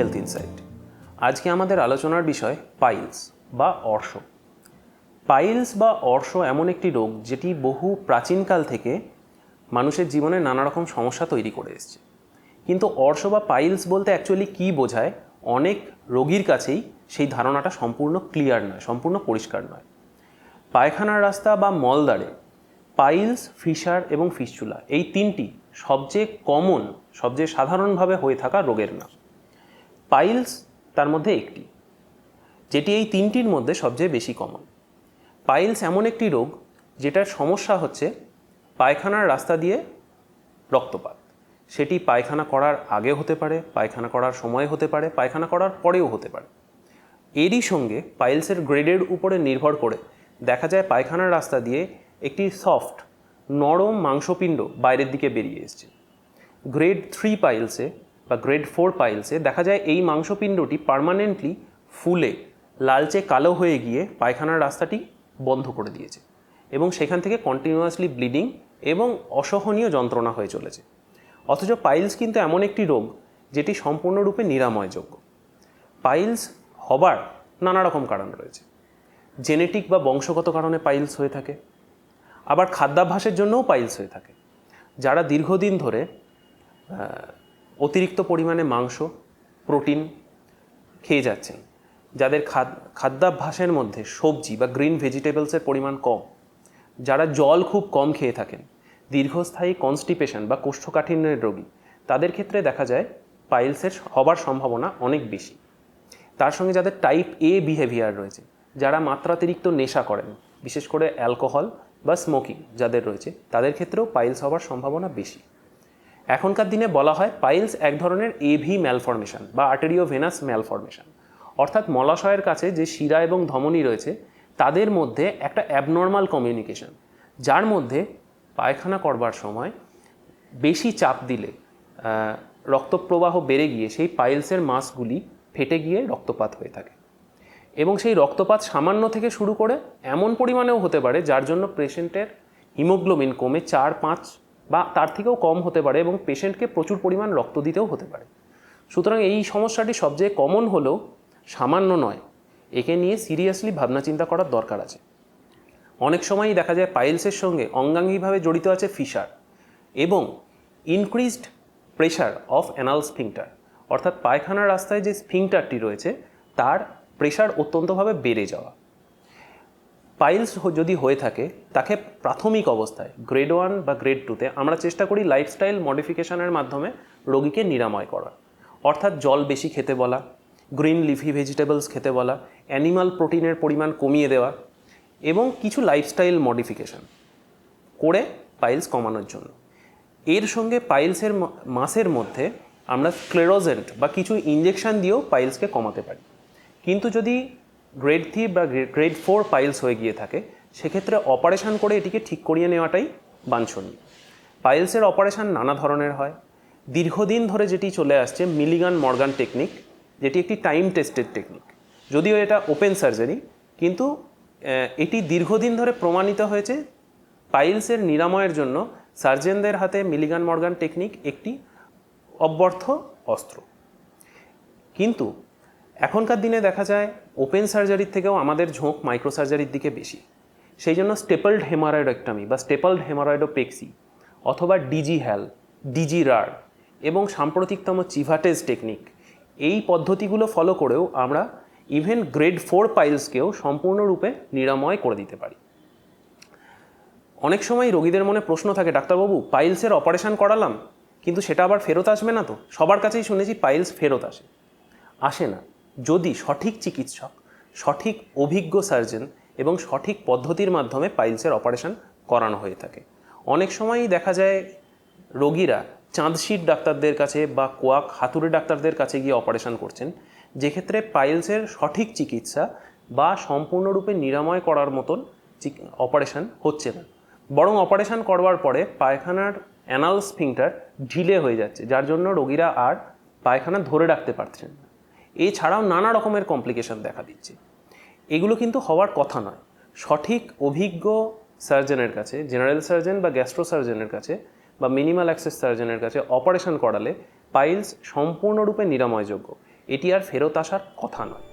Health insight আজকে আমাদের আলোচনার বিষয় পাইলস বা অর্শ। পাইলস বা অর্শ এমন একটি রোগ যেটি বহু প্রাচীনকাল থেকে মানুষের জীবনে নানা রকম সমস্যা তৈরি করে এসেছে। কিন্তু অর্শ বা পাইলস বলতে অ্যাকচুয়ালি কী বোঝায়? অনেক রোগীর কাছেই সেই ধারণাটা সম্পূর্ণ ক্লিয়ার নয়, সম্পূর্ণ পরিষ্কার নয়। পায়খানার রাস্তা বা মলদ্বারে পাইলস ফিশার এবং ফিস্চুলা এই তিনটি সবচেয়ে কমন সবচেয়ে সাধারণভাবে হয়ে থাকা রোগের নাম। পাইলস তার মধ্যে একটি, যেটি এই তিনটির মধ্যে সবচেয়ে বেশি কমন পাইলস এমন একটি রোগ যেটার সমস্যা হচ্ছে পায়খানার রাস্তা দিয়ে রক্তপাত। সেটি পায়খানা করার আগে হতে পারে, পায়খানা করার সময় হতে পারে, পায়খানা করার পরেও হতে পারে। এরই সঙ্গে পাইলসের গ্রেডের উপরে নির্ভর করে দেখা যায় পায়খানার রাস্তা দিয়ে একটি সফট, নরম মাংসপিণ্ড বাইরের দিকে বেরিয়ে এসছে। গ্রেড থ্রি পাইলসে বা গ্রেড ফোর পাইলসে দেখা যায় এই মাংসপিণ্ডটি পার্মানেন্টলি ফুলে, লালচে কালো হয়ে গিয়ে পায়খানার রাস্তাটি বন্ধ করে দিয়েছে এবং সেখান থেকে কন্টিনিউয়াসলি ব্লিডিং এবং অসহনীয় যন্ত্রণা হয়ে চলেছে। অথচ পাইলস কিন্তু এমন একটি রোগ যেটি সম্পূর্ণরূপে নিরাময়যোগ্য। পাইলস হবার নানা রকম কারণ রয়েছে। জেনেটিক বা বংশগত কারণে পাইলস হয়ে থাকে। আবার খাদ্যাভ্যাসের জন্যও পাইলস হয়ে থাকে। যারা দীর্ঘদিন ধরে অতিরিক্ত পরিমাণে মাংস, প্রোটিন খেয়ে যাচ্ছেন। যাদের খাদ, খাদ্যাভ্যাসের মধ্যে সবজি বা গ্রিন ভেজিটেবলসের পরিমাণ কম, যারা জল খুব কম খেয়ে থাকেন, দীর্ঘস্থায়ী কনস্টিপেশন বা কোষ্ঠকাঠিন্যের রোগী, তাদের ক্ষেত্রে দেখা যায় পাইলসের হবার সম্ভাবনা অনেক বেশি। তার সঙ্গে যাদের টাইপ এ বিহেভিয়ার রয়েছে, যারা মাত্রাতিরিক্ত নেশা করেন, বিশেষ করে অ্যালকোহল বা স্মোকিং যাদের রয়েছে, তাদের ক্ষেত্রেও পাইলস হওয়ার সম্ভাবনা বেশি। এখনকার দিনে বলা হয় পাইলস এক ধরনের এভি ম্যালফরমেশন বা আর্টেরিওভেনাস ম্যালফরমেশন অর্থাৎ মলাশয়ের কাছে যে শিরা এবং ধমনী রয়েছে, তাদের মধ্যে একটা অ্যাবনর্মাল কমিউনিকেশন যার মধ্যে পায়খানা করবার সময় বেশি চাপ দিলে রক্তপ্রবাহ বেড়ে গিয়ে সেই পাইলসের মাসগুলি ফেটে গিয়ে রক্তপাত হয়ে থাকে। এবং সেই রক্তপাত সামান্য থেকে শুরু করে এমন পরিমাণেও হতে পারে, যার জন্য পেশেন্টের হিমোগ্লোবিন কমে চার পাঁচ বা তার থেকেও কম হতে পারে এবং পেশেন্টকে প্রচুর পরিমাণ রক্ত দিতেও হতে পারে। সুতরাং এই সমস্যাটি সবচেয়ে কমন হলেও সামান্য নয়। একে নিয়ে সিরিয়াসলি ভাবনা চিন্তা করার দরকার আছে। অনেক সময়ই দেখা যায় পাইলসের সঙ্গে অঙ্গাঙ্গিভাবে জড়িত আছে ফিশার এবং increased pressure of anal sphincter অর্থাৎ পায়খানার রাস্তায় যে স্ফিংটারটি রয়েছে, তার প্রেশার অত্যন্তভাবে বেড়ে যাওয়া। পাইলস যদি হয়ে থাকে, তাকে প্রাথমিক অবস্থায় গ্রেড ওয়ান বা গ্রেড টুতে আমরা চেষ্টা করি লাইফস্টাইল মডিফিকেশনের মাধ্যমে রোগীকে নিরাময় করা অর্থাৎ জল বেশি খেতে বলা গ্রিন লিফি ভেজিটেবলস খেতে বলা অ্যানিমাল প্রোটিনের পরিমাণ কমিয়ে দেওয়া এবং কিছু লাইফস্টাইল মডিফিকেশন করে পাইলস কমানোর জন্য। এর সঙ্গে পাইলসের মাসের মধ্যে আমরা স্ক্লেরোজেন্ট বা কিছু ইঞ্জেকশন দিয়েও পাইলসকে কমাতে পারি। কিন্তু যদি গ্রেড থ্রি বা গ্রেড ফোর পাইলস হয়ে গিয়ে থাকে, সেক্ষেত্রে অপারেশন করে এটিকে ঠিক করিয়ে নেওয়াটাই বাঞ্ছনীয়। পাইলসের অপারেশন নানা ধরনের হয়। দীর্ঘদিন ধরে যেটি চলে আসছে মিলিগান মর্গান টেকনিক যেটি একটি টাইম টেস্টেড টেকনিক যদিও এটা ওপেন সার্জারি কিন্তু এটি দীর্ঘদিন ধরে প্রমাণিত হয়েছে পাইলসের নিরাময়ের জন্য সার্জেনদের হাতে মিলিগান মর্গান টেকনিক একটি অব্যর্থ অস্ত্র। কিন্তু এখনকার দিনে দেখা যায় ওপেন সার্জারির থেকেও আমাদের ঝোঁক মাইক্রো সার্জারির দিকে বেশি। সেই জন্য স্টেপলড হেমারয়েডেক্টমি বা স্টেপলড হেমারয়েডোপেক্সি অথবা ডিজি হ্যাল ডিজি রার এবং সাম্প্রতিকতম চিভাটেজ টেকনিক এই পদ্ধতিগুলো ফলো করেও আমরা ইভেন গ্রেড ফোর পাইলসকেও সম্পূর্ণরূপে নিরাময় করে দিতে পারি। অনেক সময় রোগীদের মনে প্রশ্ন থাকে, ডাক্তারবাবু পাইলসের অপারেশন করালাম, কিন্তু সেটা আবার ফেরত আসবে না তো? সবার কাছেই শুনেছি পাইলস ফেরত আসে। আসে না। যদি সঠিক চিকিৎসক, সঠিক অভিজ্ঞ সার্জন এবং সঠিক পদ্ধতির মাধ্যমে পাইলসের অপারেশন করানো হয়ে থাকে। অনেক সময়ই দেখা যায় রোগীরা চাঁদশির ডাক্তারদের কাছে বা কোয়াক হাতুড়ে ডাক্তারদের কাছে গিয়ে অপারেশন করছেন। যেক্ষেত্রে পাইলসের সঠিক চিকিৎসা বা সম্পূর্ণরূপে নিরাময় করার মতন অপারেশন হচ্ছে না। বরং অপারেশন করবার পরে পায়খানার অ্যানাল স্ফিংটার ঢিলে হয়ে যাচ্ছে, যার জন্য রোগীরা আর পায়খানা ধরে রাখতে পারছেন না। এছাড়াও নানা রকমের কমপ্লিকেশন দেখা দিচ্ছে। এগুলো কিন্তু হওয়ার কথা নয়। সঠিক, অভিজ্ঞ সার্জনের কাছে জেনারেল সার্জন বা গ্যাস্ট্রো সার্জনের কাছে বা মিনিমাল অ্যাক্সেস সার্জনের কাছে অপারেশন করালে পাইলস সম্পূর্ণরূপে নিরাময়যোগ্য। এটি আর ফেরত আসার কথা নয়।